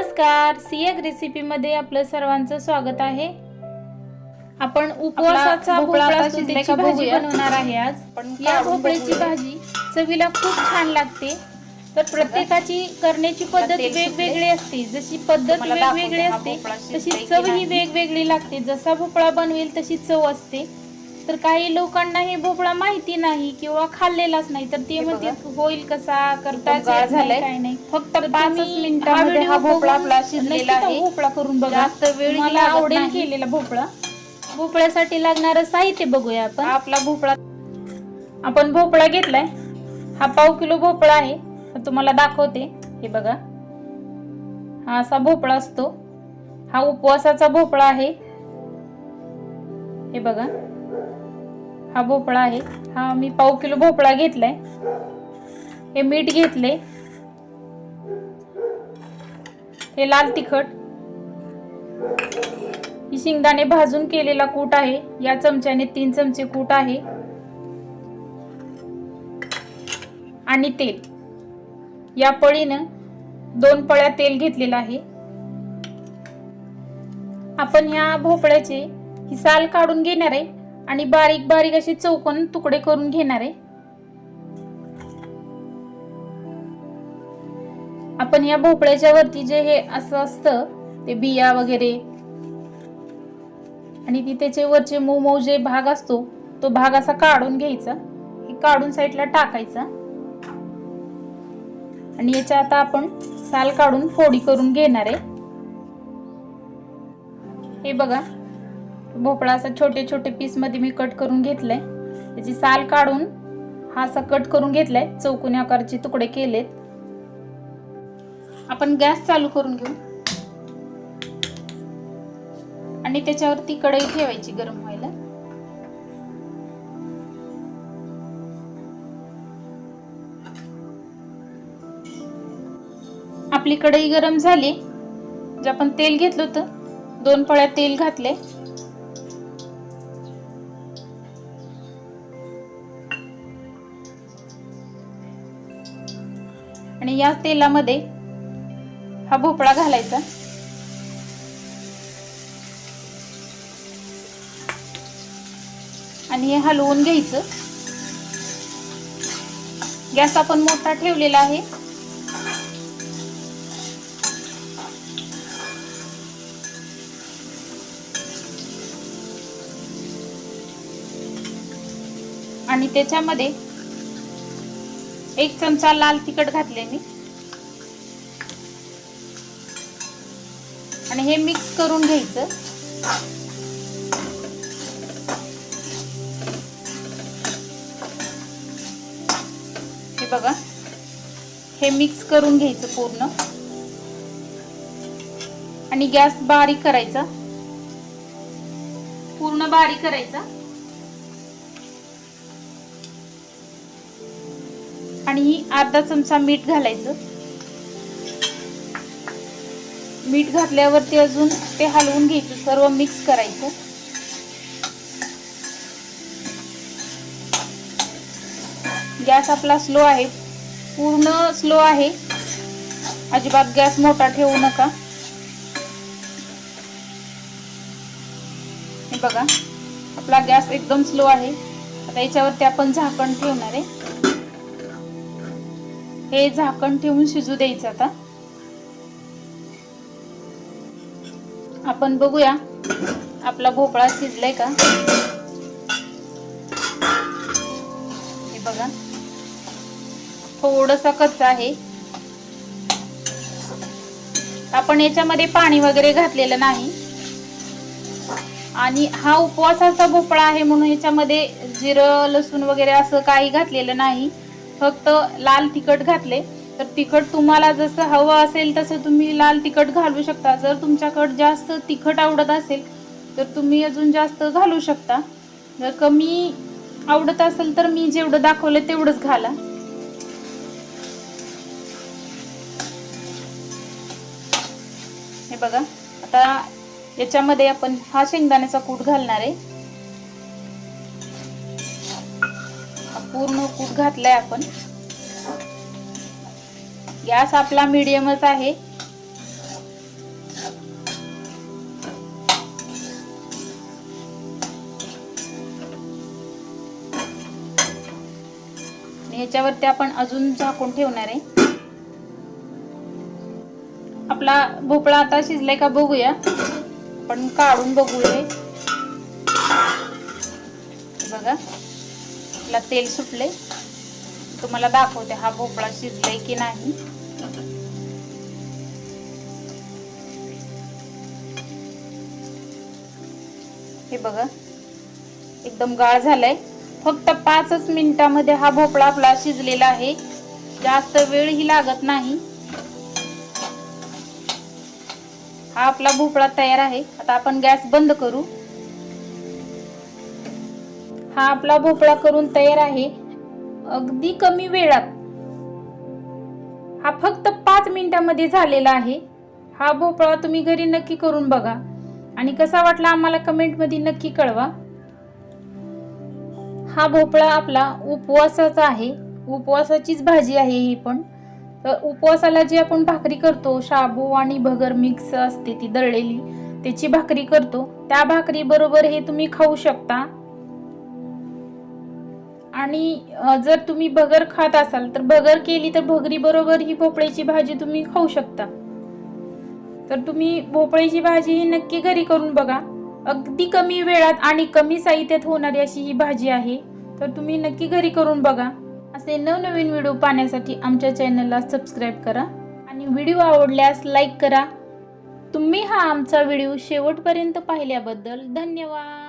नमस्कार सियक रेसिपीमध्ये आपलं सर्वांचं स्वागत आहे आपण उपवासाचा भोपळा भाजी. बनवणार आहे आज या भोपळ्याची. भाजी चवीला खूप छान लागते तर प्रत्येकाची करण्याची पद्धत. वेगवेगळी असते जशी पद्धत वेगवेगळी असते तशी चव ही. वेगवेगळी लागते जसा भोपळा बनवेल तशी चव असते तर काही लोकांना हे भोपळा माहिती नाही किंवा खाल्लेलाच नाही. तर ते म्हणतात होईल कसा? करता झालाय. काय नाही. फक्त मिनिटामध्ये हा भोपळा आपला शिजलेला आहे. भोपळा करून बघा. जास्त वेळ लागत आवडेल. केलेला भोपळा. भोपळ्यासाठी लागणारं साहित्य बघूया आपण. आपला भोपळा आपण भोपळा घेतलाय. हा पाव किलो भोपळा आहे. तुम्हाला दाखवते. हे बघा. हा असा भोपळा असतो. हा उपवासाचा भोपळा आहे. हे बघा. हा भोपळा आहे. हा मी पाव किलो भोपळा घेतलाय. हे मीठ घेतले हे लाल तिखट. ही शेंगदाणे भाजून केलेला कूट आहे. या चमच्याने तीन चमचे कूट आहे. आणि तेल. या पळीनं दोन पळ्या तेल घेतलेलं आहे. आपण ह्या भोपळ्याचे ही साल काढून घेणार आहे. आणि बारीक बारीक असे चौकोन तुकडे करून घेणार आहे. आपण या भोपळ्याच्या वरती जे हे असं असतं ते बिया वगैरे आणि ती त्याचे वरचे मऊ मऊ जे भाग असतो तो भाग असा काढून घ्यायचा. हे काढून साईडला टाकायचा. आणि याच्या आता आपण साल काढून फोडी करून घेणार आहे. हे बघा. भोपळा असा छोटे छोटे पीसमध्ये मी कट करून घेतलाय. त्याची साल काढून हा असा कट करून घेतलाय. चौकोनी आकाराचे तुकडे केलेत. आपण गॅस चालू करून घेऊ. आणि त्याच्यावरती कढई ठेवायची गरम व्हायला. आपली कढई गरम झाली. जे आपण तेल घेतलं होतं दोन पळ्या तेल घातले आणि या तेलामध्ये हा भोपळा घालायचा. आणि हे हलवून घ्यायचं. गॅस आपण मोठा ठेवलेला आहे. आणि त्याच्यामध्ये एक चमचा लाल तिखट घातले मी. आणि हे मिक्स करून घ्यायचं. हे बघा. हे मिक्स करून घ्यायचं पूर्ण. आणि गॅस बारीक करायचा. पूर्ण बारीक करायचा. आणि अर्धा चमचा मीठ घालायचं. मीठ घातल्यावरती अजून ते हलवून घ्यायचं सर्व मिक्स करायचं. गॅस आपला स्लो आहे. पूर्ण स्लो आहे. अजिबात गॅस मोठा ठेवू नका. हे बघा आपला गॅस एकदम स्लो आहे. आता याच्यावरती आपण झाकण ठेवणार आहे. हे झाकण ठेवून शिजू द्यायचं आता. आपण बघूया आपला भोपळा शिजलाय का? हे बघा. थोडसा कच्चा आहे. आपण याच्यामध्ये पाणी वगैरे घातलेलं नाही. आणि हा उपवासाचा भोपळा आहे म्हणून याच्यामध्ये जिरं लसूण वगैरे असं काही घातलेलं नाही. फक्त लाल तिखट घातले तर तिखट तुम्हाला जसं हवं असेल तसं तुम्ही लाल तिखट घालू शकता. जर तुमच्याकडे जास्त तिखट आवडत असेल तर तुम्ही अजून जास्त घालू शकता. जर कमी आवडत असेल तर मी जेवढं दाखवलं तेवढंच घाला. हे बघा आता याच्यामध्ये आपण हा शेंगदाण्याचा कूट घालणार आहे. पूर्ण कूट घातलाय आपण. गॅस आपला मिडियमच आहे. ह्याच्यावरती आपण अजून झाकून ठेवणार आहे. आपला भोपळा आता शिजलाय का बघूया. आपण काढून बघूया. बघा. आपला तेल सुटले तुम्हाला दाखवते हा भोपळा शिजलाय की नाही. हे बघा एकदम गाळ झालाय. फक्त पाचच मिनिटामध्ये हा भोपळा आपला शिजलेला आहे. जास्त वेळही लागत नाही. हा आपला भोपळा तयार आहे. आता आपण गॅस बंद करू. हा आपला भोपळा करून तयार आहे. अगदी कमी वेळात. हा फक्त पाच मिनिटामध्ये झालेला आहे. हा भोपळा तुम्ही घरी नक्की करून बघा. आणि कसा वाटला आम्हाला कमेंटमध्ये नक्की कळवा. हा भोपळा आपला उपवासाचा आहे. उपवासाचीच भाजी आहे ही पण. तर उपवासाला जी आपण भाकरी करतो शाबू आणि भगर मिक्स असते ती दळलेली त्याची भाकरी करतो. त्या भाकरी बरोबर हे तुम्ही खाऊ शकता. आणि जर तुम्ही भगर खात असाल तर भगर केली तर भगरी बरोबर ही भोपळ्याची भाजी तुम्ही खाऊ शकता. तर तुम्ही भोपळ्याची भाजी ही नक्की घरी करून बघा. अगदी कमी वेळात आणि कमी साहित्यात होणारी अशी ही भाजी आहे. तर तुम्ही नक्की घरी करून बघा. असे नवनवीन व्हिडिओ पाहण्यासाठी आमच्या चॅनलला सबस्क्राईब करा आणि व्हिडिओ आवडल्यास लाईक करा. तुम्ही हा आमचा व्हिडिओ शेवटपर्यंत पाहिल्याबद्दल धन्यवाद.